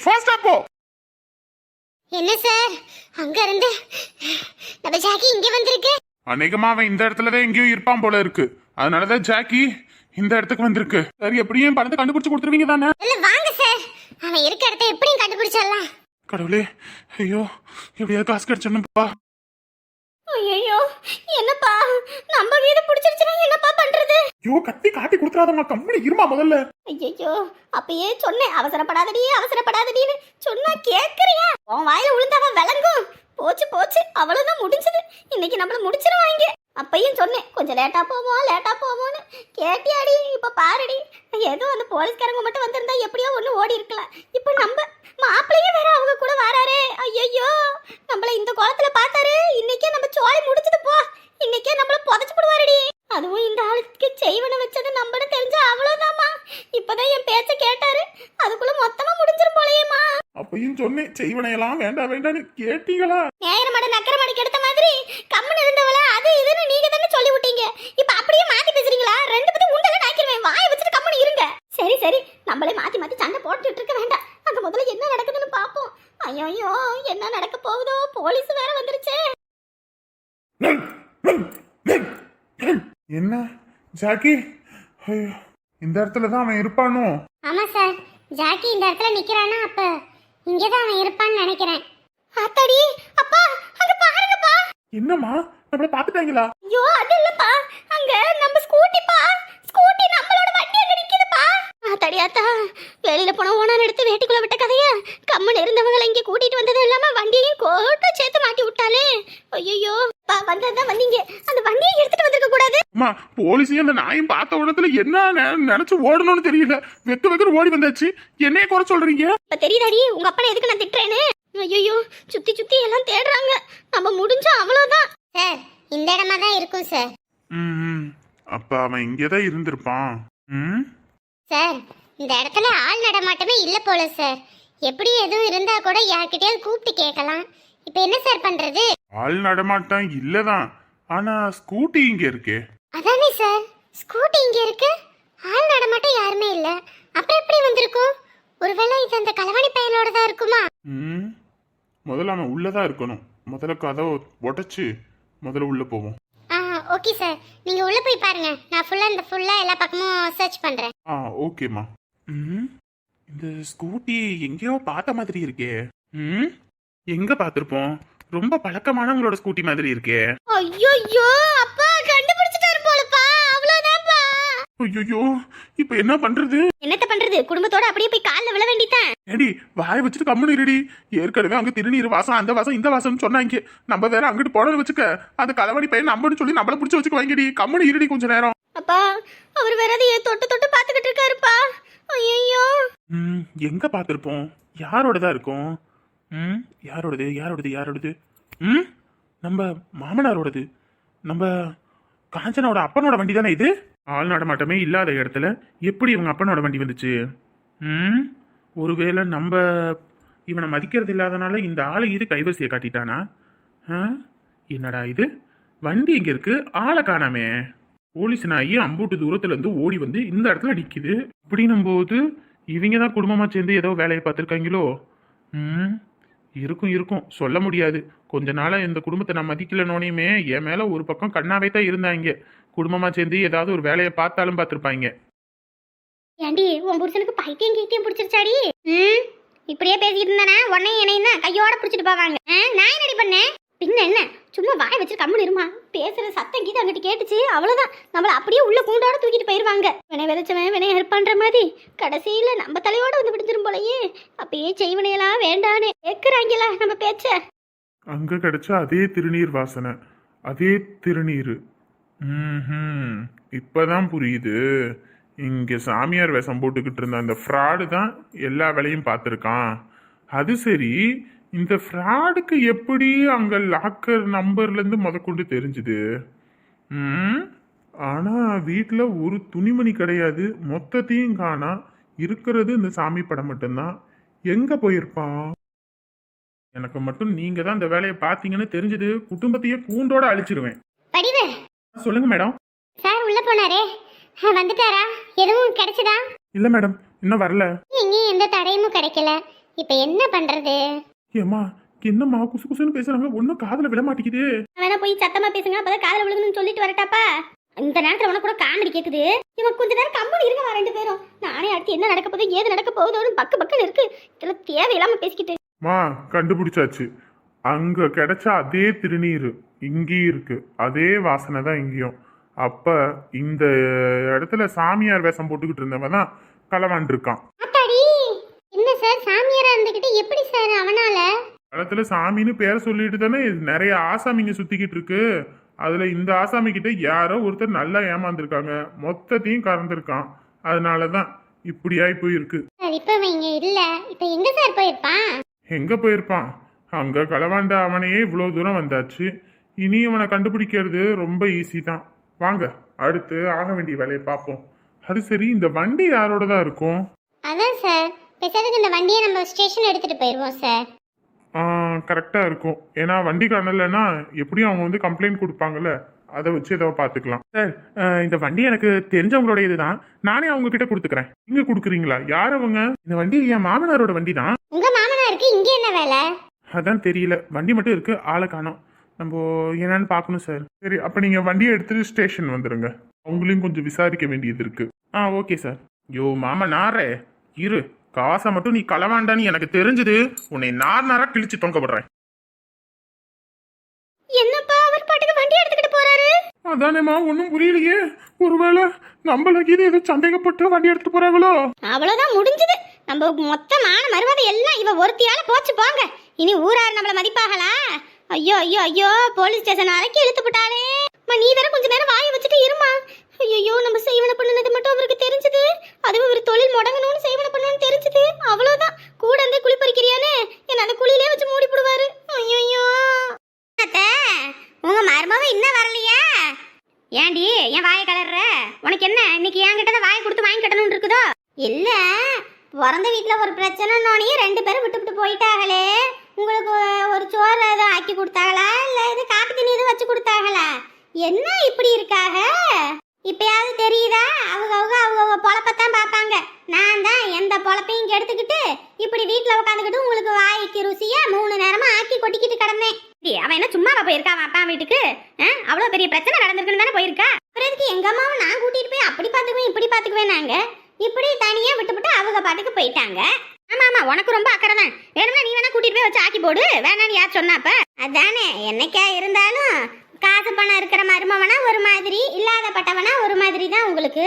ஃபாஸ்டா போ என்ன சார்? அங்க இருந்து நம்ம ஜாக்கி இங்க வந்திருக்கு. அநேகமா அவன் இந்த இடத்துல தான் எங்கேயோ இருப்பான் போல இருக்கு. அதனாலதான் ஜாக்கி இந்த இடத்துக்கு வந்திருக்கு. சரி எப்படியும் பணத்தை கண்டுபிடிச்சு கொடுத்துருவீங்க தானே? இல்ல வாங்க சார். அவன் இருக்க இடத்த எப்படியும் கண்டுபிடிச்சிடலாம். கடவுளே ஐயோ எப்படியாவது காசு கிடைச்சிடணும்ப்பா ஐயோ என்னப்பா? நம்ம வீடு பிடிச்சிருச்சுன்னா என்னப்பா பண்றது? ஐயோ கத்தி காட்டி கொடுத்துறாதம்மா கம்பெனி இருமா முதல்ல? ஐயோ அப்பயே சொன்னேன் அவசரப்படாதடி அவசரப்படாதடின்னு. சொன்னா கேக்குறியா? உன் வாயில விழுந்தாவ விளங்கும். போச்சு போச்சு அவ்வளவுதான் முடிஞ்சது. இன்னைக்கு நம்மள முடிச்சிருவாங்க. அப்பையும் சொன்னேன் கொஞ்சம் லேட்டா போவோம் லேட்டா போவோம்னு. கேட்டியாடி இப்ப பாருடி. ஏதோ அந்த போலீஸ்காரங்க மட்டும் வந்திருந்தா எப்படியோ ஒண்ணு ஓடி இருக்கலாம். இப்ப நம்ம மாப்பிள்ளையும் வேற அவங்க கூட வராரே. ஐயோ நம்மள இந்த குளத்துல பார்த்தாரு. இன்னைக்கே நம்ம சோலை முடிச்சது போ. இன்னைக்கே நம்மள அப்பையும் சொன்னேன் செய்வனையெல்லாம் வேண்டாம் வேண்டாம்னு கேட்டீங்களா? நேரமட நக்கரமடைக்கு எடுத்த மாதிரி கம்மன் இருந்தவள அது இதுன்னு நீங்க தானே சொல்லி விட்டீங்க. இப்ப அப்படியே மாத்தி பேசுறீங்களா? ரெண்டு பேரும் உண்டல நாக்கிடுவேன் வாயை வச்சுட்டு கம்மன் இருங்க. சரி சரி நம்மளே மாத்தி மாத்தி சண்டை போட்டுட்டு இருக்க வேண்டாம். அங்க முதல்ல என்ன நடக்குதுன்னு பாப்போம். ஐயோ ஐயோ என்ன நடக்க போகுதோ? போலீஸ் வேற வந்துருச்சே. என்ன ஜாக்கி? ஐயோ இந்த இடத்துல தான் அவன் இருப்பானோ? ஆமா சார். ஜாக்கி இந்த இடத்துல நிக்கிறானா அப்ப? இங்கதான் அவன் இருப்பான்னு நினைக்கிறேன். ஆத்தாடி அப்பா அங்க பாருங்கப்பா. என்னம்மா? நம்மள பாத்துட்டாங்களா ஐயோ அது இல்லப்பா. அங்க நம்ம ஸ்கூட்டிப்பா ஸ்கூட்டி நம்மளோட வண்டி அங்க நிக்குதுப்பா ஆத்தாடி ஆத்தா வெளியில போன ஓனர் எடுத்து வேட்டிக்குள்ள விட்ட கதைய கம்மன் இருந்தவங்களை இங்க கூட்டிட்டு வந்தது இல்லாம வண்டியையும் கோட்ட சேர்த்து மாட்டி விட்டாலே ஐயோ பா வந்ததுதான் வந்தீங்க. அந்த வண்டியை எடுத்துட்டு வந்திருக்க கூடாது. அம்மா போலீஸையும் அந்த நாயும் பார்த்த உடனே என்ன நினைச்சு ஓடணும்னு தெரியல. வெக்க வெக்க ஓடி வந்தாச்சு. என்னைய குறை சொல்றீங்க? இப்ப தெரியுதாடி உங்க அப்பனை எதுக்கு நான் திட்டுறேன்னு? ஐயோ சுத்தி சுத்தி எல்லாம் தேடுறாங்க. நம்ம முடிஞ்சா அவ்வளவுதான். சார் இந்த இடமா தான் இருக்கும் சார். ம் அப்ப அவன் இங்கேதான் இருந்திருப்பான். ம்? இந்த இடத்துல ஆள் நடமாட்டமே இல்ல போல சார் எப்படி எதுவும் இருந்தா கூட யார்கிட்டயாவது கூப்பிட்டு கேட்கலாம். இப்போ என்ன சார் பண்றது? ஆள் நடமாட்டம் இல்லதான். ஆனா ஸ்கூட்டி இங்க இருக்கே. அதானே சார் ஸ்கூட்டி இங்க இருக்கு. ஆள் நடமாட்டம் யாருமே இல்ல. அப்புறம் எப்படி வந்திருக்கும்? ஒருவேளை இது அந்த களவாணி பையனோட தான் இருக்குமா? ம். முதல்ல அவன் உள்ளதான் இருக்கணும். முதல்ல கதவை உடைச்சு முதல்ல உள்ள போவோம். ஆ ஓகே சார் நீங்க உள்ள போய் பாருங்க. நான் ஃபுல்லா இந்த ஃபுல்லா எல்லா பக்கமும் சர்ச் பண்றேன். ஆ ஓகேம்மா ம் இந்த ஸ்கூட்டி எங்கேயோ பார்த்த மாதிரி இருக்கே. ம் எங்க பார்த்திருப்போம்? ரொம்ப பழக்கமானவங்களோட ஸ்கூட்டி மாதிரி இருக்கே. ஐயோ அப்பா கண்டுபிடிச்சிட்டாரு போலப்பா. அவ்வளவுதான்ப்பா. ஐயோ இப்போ என்ன பண்றது? என்னத்த பண்றது? குடும்பத்தோட அப்படியே போய் கால்ல விழ வேண்டியதான் ஏடி வாயை வச்சுட்டு கம்முனு இருடி. ஏற்கனவே அங்க திருநீர் வாசம் அந்த வாசம் இந்த வாசம்னு சொன்னாங்க. நம்ம வேற அங்கிட்டு போனோம்னு வச்சுக்க. அந்த களவாணி பையன் நம்பன்னு சொல்லி நம்மள பிடிச்சி வச்சுக்க வாங்கடி கம்முனு இருடி கொஞ்ச நேரம். அப்பா அவர் வேற அதையே தொட்டு தொட்டு பாத்துக்கிட்டு இருக்காருப்பா. ஐயோ ம் எங்க பார்த்துருப்போம்? யாரோடதா இருக்கும்? ம் யாரோடது யாரோடது யாரோடது? ம் நம்ம மாமனாரோடது. நம்ம காஞ்சனாவோட அப்பனோட வண்டி தானே இது? ஆள் நடமாட்டமே இல்லாத இடத்துல எப்படி இவங்க அப்பனோட வண்டி வந்துச்சு? ம் ஒருவேளை நம்ம இவனை மதிக்கிறது இல்லாதனால இந்த ஆளை இது கைவரிசையை காட்டிட்டானா? என்னடா இது? வண்டி இங்கே இருக்கு ஆளை காணாமே. போலீஸ் நாயி அம்பூட்டு தூரத்துல இருந்து ஓடி வந்து இந்த இடத்துல நிக்குது. அப்படின்னும் போது இவங்க தான் குடும்பமா சேர்ந்து ஏதோ வேலையை பார்த்துருக்காங்களோ? ம் இருக்கும் இருக்கும். சொல்ல முடியாது. கொஞ்ச நாளா இந்த குடும்பத்தை நான் மதிக்கலனோனையுமே என் மேல ஒரு பக்கம் கண்ணாவே தான் இருந்தாங்க. குடும்பமா சேர்ந்து ஏதாவது ஒரு வேலையை பார்த்தாலும் பார்த்துருப்பாங்க. ஏண்டி உன் புருஷனுக்கு பைத்தியம் கீத்தியம் பிடிச்சிருச்சாடி? ம் இப்படியே பேசிட்டு இருந்தானே? உடனே என்னையும் தான் கையோட பிடிச்சிட்டு போவாங்க. நான் என்னடி பண்ணேன்? பின்ன என்ன? சும்மா வாய் வச்சு கம்மி இருமா. பேசுற சத்தம் கீது அங்கிட்டு கேட்டுச்சு அவ்வளவுதான். நம்மள அப்படியே உள்ள கூண்டோட தூக்கிட்டு போயிருவாங்க. வினை விதைச்சவன் வினை ஹெல்ப் பண்ற கடைசியில நம்ம தலையோட வந்து விடுஞ்சிரும் போலயே. அப்பயே செய்வனையெல்லாம் வேண்டான்னு கேட்குறாங்களா நம்ம பேச்ச. அங்க கிடைச்ச அதே திருநீர் வாசனை. அதே திருநீர். ம் இப்பதான் புரியுது. இங்க சாமியார் வேஷம் போட்டுக்கிட்டு இருந்த அந்த ஃப்ராடு தான் எல்லா வேலையும் பார்த்துருக்கான். அது சரி இந்த ஃப்ராடுக்கு எப்படி அங்க லாக்கர் நம்பர்ல இருந்து முதற்கொண்டு தெரிஞ்சுது? ம்? ஆனா வீட்டில் ஒரு துணிமணி கிடையாது. மொத்தத்தையும் காணா. இருக்கிறது இந்த சாமி படம் மட்டும்தான். எங்க போயிருப்பான்? எனக்கு மட்டும் நீங்க தான் இந்த வேலையை பார்த்தீங்கன்னு தெரிஞ்சது. குடும்பத்தையே கூண்டோட அழிச்சிருவேன். படிவு. சொல்லுங்க மேடம். சார் உள்ள போனாரே. வந்துட்டாரா? எதுவும் கிடைச்சதா? இல்ல மேடம். இன்னும் வரல. எங்கேயும் எந்த தடையும் கிடைக்கல. இப்ப என்ன பண்றது? ஏம்மா என்னம்மா குசு குசுன்னு பேசுறாங்க. ஒன்றும் காதுல விட மாட்டேங்குது. வேணா போய் சத்தமா பேசுங்க. அப்பதான் காதுல விழுகணும்னு சொல்லிட்டு வரட்டாப்பா. இந்த நேரத்துல உனக்கு கூட காமெடி கேக்குது. இவன் கொஞ்ச நேரம் கம்பெனி இருங்க ரெண்டு பேரும். நானே அடுத்து என்ன நடக்க போகுது ஏது நடக்க போகுதோன்னு பக்கு பக்குன்னு இருக்கு. இதெல்லாம் தேவையில்லாம பேசிக்கிட்டு. மா கண்டுபிடிச்சாச்சு. அங்க கிடைச்ச அதே திருநீர் இங்கேயும் இருக்கு. அதே வாசனை தான் இங்கேயும். அப்ப இந்த இடத்துல சாமியார் வேஷம் போட்டுக்கிட்டு இருந்தவன் தான் களவாண்டு இருக்கான் அத்தாடி என்ன சார் சாமியாரா இருந்துகிட்டு எப்படி சார் அவனால இடத்துல சாமின்னு பேரை சொல்லிட்டு தானே நிறைய ஆசாமிங்க சுத்திக்கிட்டு இருக்கு. அதுல இந்த ஆசாமி கிட்ட யாரோ ஒருத்தர் நல்லா ஏமாந்துருக்காங்க. மொத்தத்தையும் கறந்துருக்கான். அதனாலதான் இப்படி ஆகி போயிருக்கு இப்ப அவன் இங்க இல்ல. இப்ப எங்க சார் போயிருப்பான்? எங்க போயிருப்பான்? அங்க களவாண்ட அவனையே இவ்வளோ தூரம் வந்தாச்சு. இனி அவனை கண்டுபிடிக்கிறது ரொம்ப ஈஸி தான். வாங்க அடுத்து ஆக வேண்டிய வேலையை பார்ப்போம். அது சரி இந்த வண்டி யாரோட தான் இருக்கும்? அதான் சார். பேசாததுக்கு இந்த வண்டியை நம்ம ஸ்டேஷன் எடுத்துட்டு போயிருவோம் சார். கரெக்டாக இருக்கும். ஏன்னா வண்டி காணலைன்னா எப்படியும் அவங்க வந்து கம்ப்ளைண்ட் கொடுப்பாங்கல்ல? அதை வச்சு ஏதோ பார்த்துக்கலாம். சார் இந்த வண்டி எனக்கு தெரிஞ்சவங்களோட இதுதான். நானே அவங்க கிட்ட கொடுத்துக்கிறேன். நீங்க கொடுக்குறீங்களா? யார் அவங்க? இந்த வண்டி என் மாமனாரோட வண்டி தான் உங்க மாமனாருக்கு இங்க என்ன வேலை? அதான் தெரியல. வண்டி மட்டும் இருக்கு ஆளை காணோம். நம்ம என்னன்னு பார்க்கணும் சார். சரி அப்போ நீங்கள் வண்டியை எடுத்துட்டு ஸ்டேஷன் வந்துடுங்க அவங்களையும் கொஞ்சம் விசாரிக்க வேண்டியது இருக்கு. ஆ ஓகே சார். யோ மாமா நாரே. இரு. காசை மட்டும் நீ களவாண்டான்னு எனக்கு தெரிஞ்சது உன்னை நார் நாரா கிழிச்சு தொங்க விடுறேன். என்னப்பா அவர் பாட்டுக்கு வண்டி எடுத்துக்கிட்டு போறாரு? அதானேம்மா ஒன்றும் புரியலையே. ஒருவேளை நம்மள இது ஏதோ சந்தேகப்பட்டு வண்டி எடுத்துட்டு போறாங்களோ? அவ்வளவுதான் முடிஞ்சது. நம்ம மொத்தமான மருமதை எல்லாம் இவ ஒருத்தியால போச்சு போங்க. இனி ஊரார் நம்மள மதிப்பாகலா ஐயோ ஐயோ ஐயோ போலீஸ் ஸ்டேஷன் வரைக்கும் இழுத்து அம்மா, நீ வேற கொஞ்ச நேரம் வாயை வச்சுட்டு இருமா ஐயோ நம்ம செய்வன பண்ணுனது மட்டும் அவருக்கு தெரிஞ்சது. அதுவும் ஒரு தொழில் முடங்கணும்னு செய்வன பண்ணணும்னு தெரிஞ்சது. அவ்வளவுதான். கூட இருந்தே குழி பறிக்கிறியானே என்ன அந்த குழியிலே வச்சு மூடி போடுவாரு. ஐயோ உங்க மருமவ இன்னும் வரலையா. ஏண்டி என் வாயை கலர்ற? உனக்கு என்ன இன்னைக்கு என்கிட்ட தான் வாயை கொடுத்து வாங்கி கட்டணும்னு இருக்குதோ? இல்ல பிறந்த வீட்டில் ஒரு பிரச்சனைனோடனே ரெண்டு பேரும் விட்டு விட்டு போயிட்டாங்களே. உங்களுக்கு ஒரு சோறு எதுவும் ஆக்கி கொடுத்தாங்களா? இல்ல இது காப்பி தண்ணி எதுவும் வச்சு கொடுத்தாங்களா? என்ன இப்படி இருக்காக? இப்பயாவது தெரியுதா? அவங்க அவங்க அவங்க பொழப்பத்தான் பார்ப்பாங்க. நான் தான் எந்த பொழப்பையும் கெடுத்துக்கிட்டு இப்படி வீட்டில் உட்காந்துக்கிட்டு உங்களுக்கு வாய்க்கு ருசியாக மூணு நேரமாக ஆக்கி கொட்டிக்கிட்டு கிடந்தேன். அவன் என்ன சும்மாவா போயிருக்கா அவன் அப்பா வீட்டுக்கு? ஆ? பெரிய பிரச்சனை நடந்திருக்குன்னு தானே போயிருக்கா? அப்புறம் எதுக்கு எங்கள் அம்மாவும் நான் கூட்டிகிட்டு போய் அப்படி பார்த்துக்குவேன் இப்படி பார்த்துக்குவேன் நாங்கள் இப்படி தனியாக விட்டுவிட்டு அவங்க பாட்டுக்கு போயிட்டாங்க. ஆமா ஆமா உனக்கு ரொம்ப அக்கறை தான் வேணும்னா நீ வேணா கூட்டிகிட்டு போய் வச்சு ஆக்கி போடு. வேணான்னு யார் சொன்னாப்ப அதானே என்னைக்கா இருந்தாலும் காசு பணம் இருக்கிற மருமவனா ஒரு மாதிரி இல்லாதப்பட்டவனா ஒரு மாதிரி தான் உங்களுக்கு.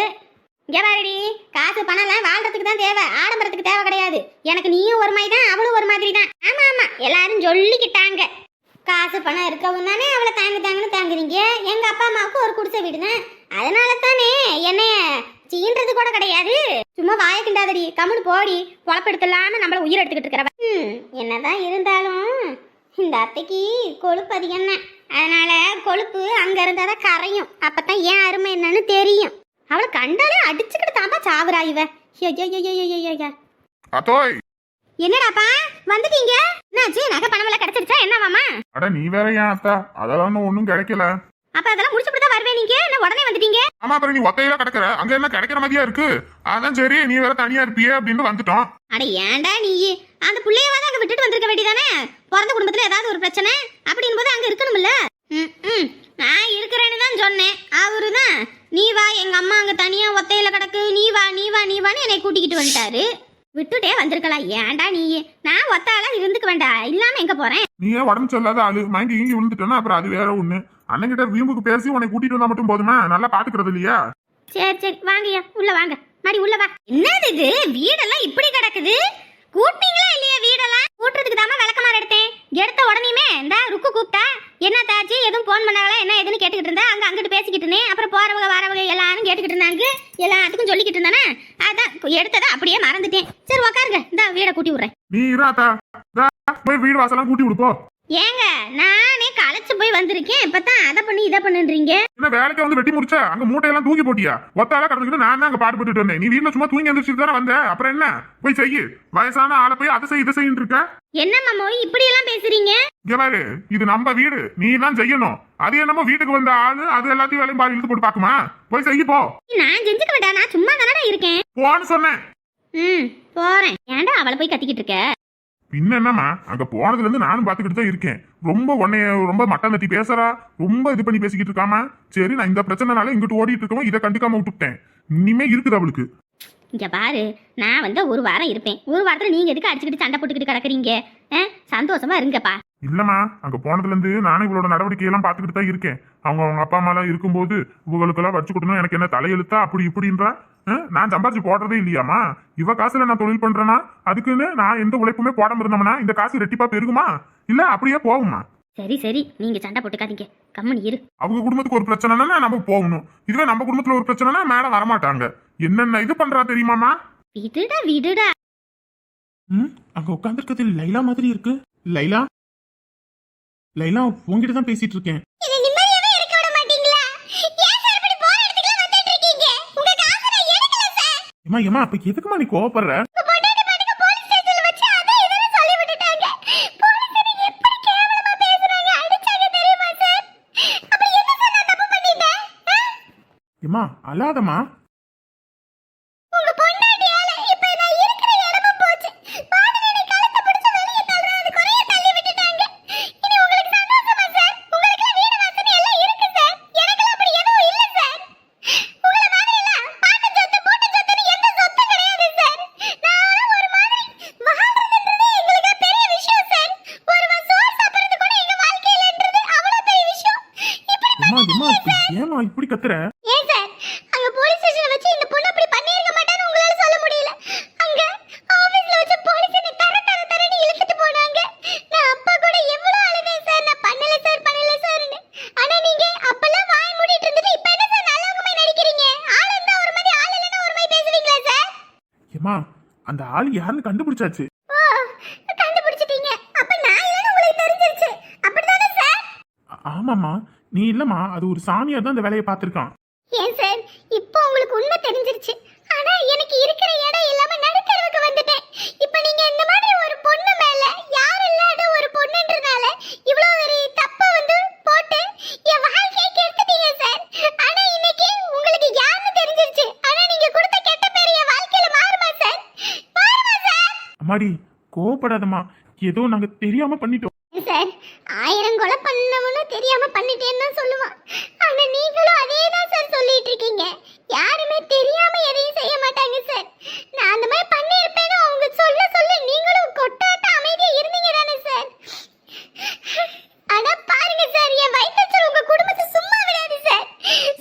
இங்கே பாருடி காசு பணம்லாம் வாழ்றதுக்கு தான் தேவை ஆடம்பரத்துக்கு தேவை கிடையாது. எனக்கு நீயும் ஒரு மாதிரி தான் அவளும் ஒரு மாதிரி தான். ஆமாம் ஆமாம் எல்லாரும் சொல்லிக்கிட்டாங்க. காசு பணம் இருக்கவும் தானே அவளை தாங்க தாங்கன்னு தாங்குறீங்க? எங்கள் அப்பா அம்மாவுக்கு ஒரு குடிசை வீடு தான் அதனால தானே என்னைய சீன்றது கூட கிடையாது. சும்மா வாய கிண்டாதடி கம்முனு போடி பொழப்பெடுத்தலாம நம்மள உயிர் எடுத்துக்கிட்டு இருக்கிறவன் என்னதான் இருந்தாலும் இந்த அத்தைக்கு கொழுப்பு அதிகம் அதனால கொழுப்பு அங்க இருந்தாதான் கரையும். அப்பதான் ஏன் அருமை என்னன்னு தெரியும். அவளை கண்டாலே அடிச்சுக்கிட்டு தாப்பா சாவுறா இவ. அத்தோய். என்னடாப்பா? வந்துட்டீங்க? என்னாச்சு? நகை பணமெல்லாம் கிடைச்சிருச்சா? என்னவாமா அட நீ வேற ஏன் அத்தா? அதெல்லாம் ஒன்றும் கிடைக்கல. அப்ப அதெல்லாம் முடிச்சு தான் வருவேன் நீங்க? என்ன உடனே வந்துட்டீங்க? ஆமா அப்புறம் நீ ஒத்தையில கிடக்குற. அங்க என்ன கிடைக்கிற மாதிரியா இருக்கு? அதான் சரி நீ வேற தனியா இருப்பியே அப்படின்னு வந்துட்டோம். அட ஏன்டா நீ? அந்த புள்ளையவாத அங்க விட்டுட்டு வந்திருக்க வேண்டியதானே? பிறந்த குடும்பத்துல ஏதாவது ஒரு பிரச்சனை? அப்படின் போது அங்க இருக்கணும்ல. நான் இருக்கிறேன்னு தான் சொன்னேன். அவரு தான் நீ வா எங்க அம்மா அங்க தனியா ஒத்தையில கிடக்கு. நீ வா நீ வா நீ வான்னு என்னை கூட்டிக்கிட்டு வந்துட்டாரு. விட்டுட்டே வந்திருக்கலாம். ஏன்டா நீ? நான் ஒத்தாலாம் இருந்துக்க வேண்டாம். இல்லாம எங்க போறேன்? நீயே உடம்பு சொல்லாத ஆளு? மயங்கி இங்கி விழுந்துட்டோன்னா அப்புறம் அது வேற ஒண்ணு. அண்ணன்கிட்ட வீம்புக்கு பேசி உன்னை கூட்டிட்டு வந்தா மட்டும் போதுமா? நல்லா பாத்துக்கிறது இல்லையா? சரி சரி வாங்கய்யா உள்ள வாங்க. மாடி உள்ள வா. என்னது இது? வீடெல்லாம் இப்படி கிடக்குது? கூட்டினீங்களா இல்லையா வீடெல்லாம்? கூட்டுறதுக்கு தாமா விளக்கமாறு எடுத்தேன். எடுத்த உடனேயுமே இந்த ருக்கு கூப்பிட்டா. என்ன தாச்சு எதுவும் போன் பண்ணாங்களா? என்ன எதுன்னு கேட்டுக்கிட்டு இருந்தா? அங்க அங்கிட்டு பேசிக்கிட்டு இருந்தேன். அப்புறம் போறவங்க வரவங்க எல்லாரும் கேட்டுக்கிட்டு இருந்தாங்க. எல்லாத்துக்கும் சொல்லிக்கிட்டு இருந்தானே? அதான் எடுத்ததை அப்படியே மறந்துட்டேன். சரி உக்காருங்க. இந்த வீடை கூட்டி விடுறேன். நீ இராத்தா போய் வீடு வாசலாம் கூட்டி விடுப்போ ஏங்க நானே களைச்சு போய் வந்திருக்கேன். இப்பதான் அதை பண்ணி இதை பண்ணுன்றீங்க? என்ன வேலைக்கு வந்து வெட்டி முடிச்ச? அங்க மூட்டையெல்லாம் தூக்கி போட்டியா? ஒத்தால கடந்துக்கிட்டு நான் தான் அங்க பாடுபட்டுட்டு வந்தேன். நீ வீட்டுல சும்மா தூங்கி எந்திரிச்சிட்டு தானே வந்த? அப்புறம் என்ன? போய் செய்யு. வயசான ஆளை போய் அதை செய் இதை செய்யின்னு இருக்க? என்ன மாமோ இப்படி எல்லாம் பேசுறீங்க பாரு இது நம்ம வீடு. நீ தான் செய்யணும். அது என்னமோ வீட்டுக்கு வந்த ஆளு அது எல்லாத்தையும் வேலையும் பாரு இழுத்து போட்டு பாக்குமா போய் செய்ய போ. நான் செஞ்சுக்க வேண்டாம். நான் சும்மா தானடா இருக்கேன். போன்னு சொன்னேன். ம் போறேன். ஏன்டா அவளை போய் கத்திக்கிட்டு இருக்க? பின்ன என்னம்மா? அங்க போனதுல இருந்து நானும் பாத்துக்கிட்டு தான் இருக்கேன். ரொம்ப உன்னைய ரொம்ப மட்டம் தட்டி பேசுறா? ரொம்ப இது பண்ணி பேசிக்கிட்டு இருக்காமா? சரி நான் இந்த பிரச்சனைனால இங்கிட்டு ஓடிட்டு இருக்கவும் இதை கண்டுக்காம விட்டுட்டேன். இனிமே இருக்குது அவளுக்கு. இங்க பாரு நான் வந்து ஒரு வாரம் இருப்பேன். ஒரு வாரத்துல நீங்க எதுக்கு அடிச்சுக்கிட்டு சண்டை போட்டுக்கிட்டு கிடக்குறீங்க? சந்தோஷமா இருங்கப்பா. இல்லம்மா அங்க போனதுல இருந்து நானும் இவளோட நடவடிக்கை எல்லாம் பாத்துக்கிட்டு தான் இருக்கேன். அவங்க அவங்க அப்பா அம்மா எல்லாம் இருக்கும்போது இவங்களுக்கெல்லாம் வச்சு கொடுக்கணும் எனக்கு என்ன தலையெழுத்தா அப்படி இப்படின்றா? நான் சம்பாதிச்சு போடுறதே இல்லையாமா இவ காசுல நான் தொழில் பண்றேனா? அதுக்குன்னு நான் எந்த உழைப்புமே போடாம இருந்தோம்னா இந்த காசு ரெட்டிப்பா பெருகுமா? இல்ல அப்படியே போகுமா? சரி சரி நீங்க சண்டை போட்டுக்காதீங்க. கம்முனு இரு. அவங்க குடும்பத்துக்கு ஒரு பிரச்சனைனா நம்ம போகணும். இதுவே நம்ம குடும்பத்துல ஒரு பிரச்சனைனா மேடம் வரமாட்டாங்க. என்னென்ன இது பண்றா தெரியுமாமா விடுடா விடுடா. ம் அங்க உட்காந்துருக்கிறது லைலா மாதிரி இருக்கு. லைலா? லைலா உங்ககிட்ட தான் பேசிட்டு இருக்கேன். என்ன நிம்மதியாவே இருக்க விட மாட்டீங்களா? ஏன் சார் இப்படி ஏமா இப்ப ஏமா இப்படி கத்துற ஏன் சார்? அங்க போலீஸ் ஸ்டேஷன்ல வச்சு இந்த பொண்ணு அப்படி பண்ணிருக்க மாட்டான்னு உங்களால சொல்ல முடியல. அங்க ஆபீஸ்ல வச்சு போலீஸ் என்ன தர தர தரன்னு இழுத்துட்டு போனாங்க. நான் அப்பா கூட எவ்வளவு அழுதேன் சார்? நான் பண்ணல சார் பண்ணல சார்னு. ஆனா நீங்க அப்பெல்லாம் வாய் மூடிட்டு இருந்துட்டு இப்ப என்ன சார் நல்லவங்க மாதிரி நடிக்கிறீங்க? ஆள் இருந்தா ஒரு மாதிரி ஆள் இல்லைன்னா ஒரு மாதிரி பேசுவீங்களா சார்? ஏமா அந்த ஆள் யாருன்னு கண்டுபிடிச்சாச்சு? கண்டுபிடிச்சிட்டீங்க. அப்ப நான் இல்லைன்னு உங்களுக்கு தெரிஞ்சிருச்சு. அப்படிதானே சார்? ஆமாம்மா. நீ இல்லம்மா அது ஒரு சாமியார் தான் அந்த வேலையை பார்த்திருக்கான். ஏன் சார்? இப்போ உங்களுக்கு உண்மை தெரிஞ்சிருச்சு. ஆனா எனக்கு இருக்கிற இடம் இல்லாம நடுத்தரவுக்கு வந்துட்டேன். இப்போ நீங்க இந்த மாதிரி ஒரு பொண்ணு மேல யார் இல்லாத ஒரு பொண்ணுன்றனால இவ்வளவு ஒரு தப்ப வந்து போட்டு என் வாழ்க்கையை கெடுத்துட்டீங்க சார். ஆனா இன்னைக்கு உங்களுக்கு யாருன்னு தெரிஞ்சிருச்சு. ஆனா நீங்க கொடுத்த கெட்ட பேர் என் வாழ்க்கையில மாறுமா சார்? மாறுமா சார்? அம்மாடி கோவப்படாதம்மா. ஏதோ நாங்க தெரியாம பண்ணிட்டோம் சார் ஆயிரம் கொலை பண்ணவனும் தெரியாம பண்ணிட்டேன்னு தான் சொல்லுவான். ஆனா நீங்களும் அதே தான் சார் சொல்லிட்டு இருக்கீங்க யாருமே தெரியாம எதையும் செய்ய மாட்டாங்க சார் நான் அந்த மாதிரி பண்ணியிருப்பேன்னு அவங்க சொல்ல சொல்ல நீங்களும் கொட்டாட்ட அமைதியா இருந்தீங்க தானே சார் ஆனா பாருங்க சார் என் வயிற்றுச்சல் உங்க குடும்பத்தை சும்மா விடாது சார்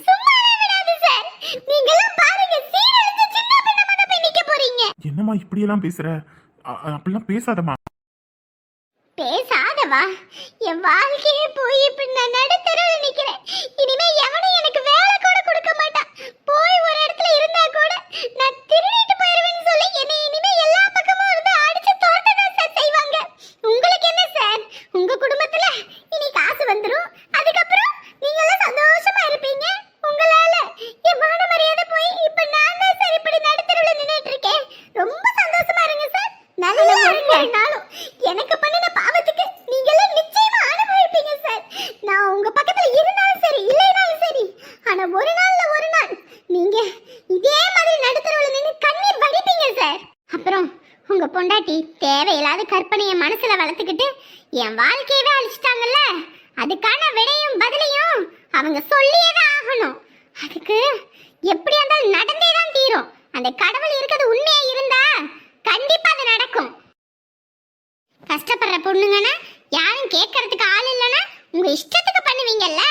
சும்மாவே விடாது சார் நீங்களும் பாருங்க சீரழிஞ்சு சின்ன பின்னமா தான் போய் நிக்க போறீங்க. என்னம்மா இப்படியெல்லாம் பேசுற? அப்படிலாம் பேசாதம்மா. என் வாழ்க்கையே போய் இப்ப நான் நடுத்தரவில் நிக்கிறேன். இனிமே எவனும் எனக்கு வேலை கூட கொடுக்க மாட்டான் போய் ஒரு இடத்துல இருந்தா கூட நான் திருடிட்டு போயிருவேன்னு சொல்லி என்னை இனிமே எல்லா பக்கமும் இருந்து அடிச்சு தோட்டதான் சார் செய்வாங்க உங்களுக்கு என்ன சார் உங்க குடும்பத்துல இனி காசு வந்துரும் அதுக்கப்புறம் நீங்க எல்லாம் சந்தோஷமா இருப்பீங்க உங்களால என் மான மரியாதை போய் இப்ப நான் தான் சார் இப்படி நடுத்தரவில் நின்னுட்டு இருக்கேன் ரொம்ப சந்தோஷமா இருங்க சார் நல்ல ஒரு நாளும் எனக்கு பண்ணின பாவத்துக்கு நீங்க எல்லாம் நிச்சயமா அனுபவிப்பீங்க சார் நான் உங்க பக்கத்துல இருந்தாலும் சரி இல்லைனாலும் சரி ஆனா ஒரு நாள்ல ஒரு நாள் நீங்க இதே மாதிரி நடுத்தரவுல நின்னு கண்ணீர் வடிப்பீங்க சார் அப்புறம் உங்க பொண்டாட்டி தேவையில்லாத கற்பனையை மனசுல வளர்த்துக்கிட்டு என் வாழ்க்கையவே அழிச்சிட்டாங்கல்ல? அதுக்கான விடையும் பதிலையும் அவங்க சொல்லியே தான் ஆகணும். அதுக்கு எப்படி இருந்தாலும் நடந்தே தான் தீரும். அந்த கடவுள் இருக்கிறது உண்மையா இருந்தா கண்டிப்பா அது நடக்கும். கஷ்டப்படுற பொண்ணுங்கன்னா யாரும் கேட்கறதுக்கு ஆள் இல்லைன்னா உங்க இஷ்டத்துக்கு பண்ணுவீங்கல்ல?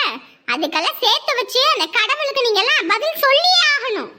அதுக்கெல்லாம் சேர்த்து வச்சு அந்த கடவுளுக்கு நீங்க எல்லாம் பதில் சொல்லியே ஆகணும்.